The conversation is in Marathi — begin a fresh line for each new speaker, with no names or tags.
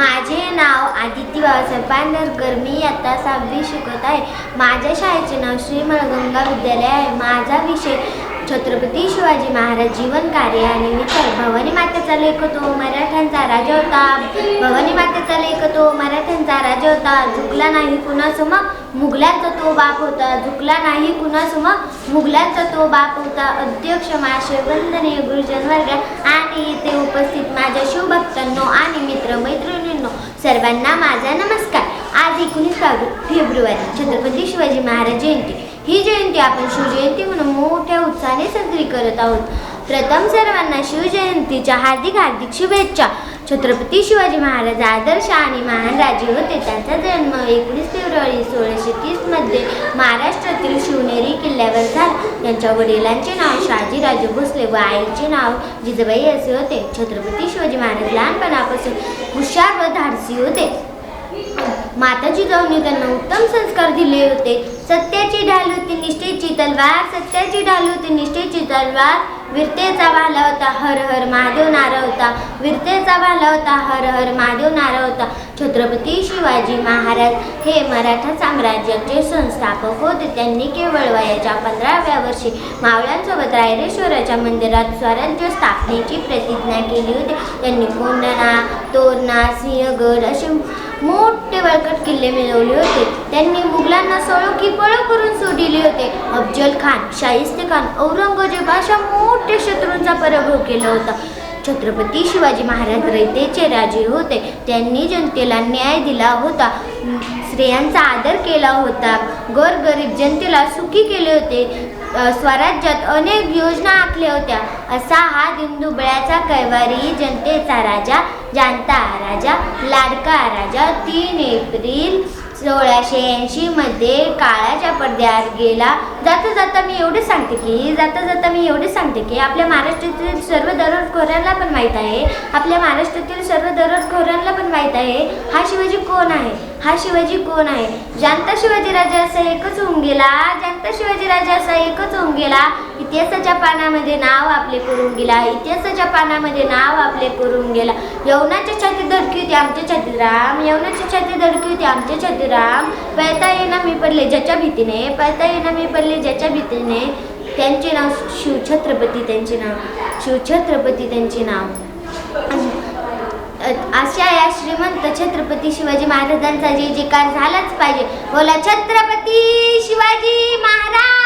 माझे नाव आदिती बाबासाहेब पांढरकर मी आता सहावी शिकत आहे. माझ्या शाळेचे नाव श्री मळगंगा विद्यालय आहे. माझा विषय छत्रपती शिवाजी महाराज जीवन कार्य आणि विचार भवानी मातेचा लेख तो मराठ्यांचा राजा होता. भवानी मातेचा लेख तो मराठ्यांचा राजा होता. झुकला नाही कुणासमोर मुघलांचा तो बाप होता. झुकला नाही कुणासमोर मुघलांचा तो बाप होता. अध्यक्ष माशे वंदनीय गुरुजन वर्ग. आणि इथे उपस्थित माझ्या शिवभक्तांनो आणि सर्वांना माझा नमस्कार. आज एकोणीस फेब्रुवारी छत्रपती शिवाजी महाराज जयंती. ही जयंती आपण शिवजयंती म्हणून मोठ्या उत्साहाने साजरी करत आहोत. प्रथम सर्वांना शिवजयंतीच्या हार्दिक हार्दिक शुभेच्छा. छत्रपती शिवाजी महाराज आदर्श आणि महान राजे होते. त्यांचा जन्म एकवीस फेब्रुवारी सोळाशे तीसमध्ये महाराष्ट्रातील शिवनेरी किल्ल्यावर झाला. त्यांच्या वडिलांचे नाव शहाजीराजे भोसले व आईचे नाव जिजाबाई असे होते. छत्रपती शिवाजी महाराज लहानपणापासून हुशार व धाडसी होते. माता जिजाऊने त्यांना उत्तम संस्कार दिले होते. सत्याची ढाल होती निष्ठेची तलवार सत्याची ढाल होती निष्ठेची तलवार. वीरतेचा भाला होता हर हर महादेव नारा होता. वीरतेचा भाला होता हर हर महादेव नारा होता. छत्रपती शिवाजी महाराज हे मराठा साम्राज्याचे संस्थापक होते. त्यांनी केवळ वयाच्या पंधराव्या वर्षी मावळ्यांसोबत रायरेश्वराच्या मंदिरात स्वराज्य स्थापनेची प्रतिज्ञा केली होती. त्यांनी कोंडणा तोरणा सिंहगड असे मोठे बळकट किल्ले मिळवले होते. त्यांनी मुघलांना सळो की पळो करून सोडिले होते. अफजल खान शाहिस्ते खान औरंगजेब अशा मोठ्या शत्रूंचा पराभव केला होता. छत्रपती शिवाजी महाराज रयतेचे राजे होते. त्यांनी जनतेला न्याय दिला होता. स्त्रियांचा आदर केला होता. गोरगरीब जनतेला सुखी केले होते. स्वराज्यात अनेक योजना आखल्या होत्या. असा हा दिनदुबळ्याचा कैवारी जनतेचा राजा जाणता राजा लाडका राजा तीन एप्रिल सोळाशे ऐंशीमध्ये काळाच्या पडद्यावर गेला. जाता जाता मी एवढे सांगते की जाता जाता मी एवढे सांगते की आपल्या महाराष्ट्रातील सर्व दरोडखोरांना पण माहीत आहे. आपल्या महाराष्ट्रातील सर्व दरोडखोरांना पण माहीत आहे. हा शिवाजी कोण आहे? हा शिवाजी कोण आहे? जानता शिवाजी राजा असा एकच होऊन गेला. जानता शिवाजी राजा असा एकच होऊन गेला. इतिहासाच्या पानामध्ये नाव आपले करून गेला. इतिहासाच्या पानामध्ये नाव आपले करून गेला. यवनाच्या छाती होती आमच्या छातीत राम यवनाची छाती धडकी होती आमच्या छातीत पळता येणं मी पडले ज्याच्या भीतीने. पळता येणं मी पडले ज्याच्या भीतीने. त्यांचे नाव शिवछत्रपती त्यांचे नाव शिवछत्रपती त्यांचे नाव. अशा या श्रीमंत छत्रपती शिवाजी महाराजांचा जे जयकार झालाच पाहिजे. बोला छत्रपती शिवाजी महाराज!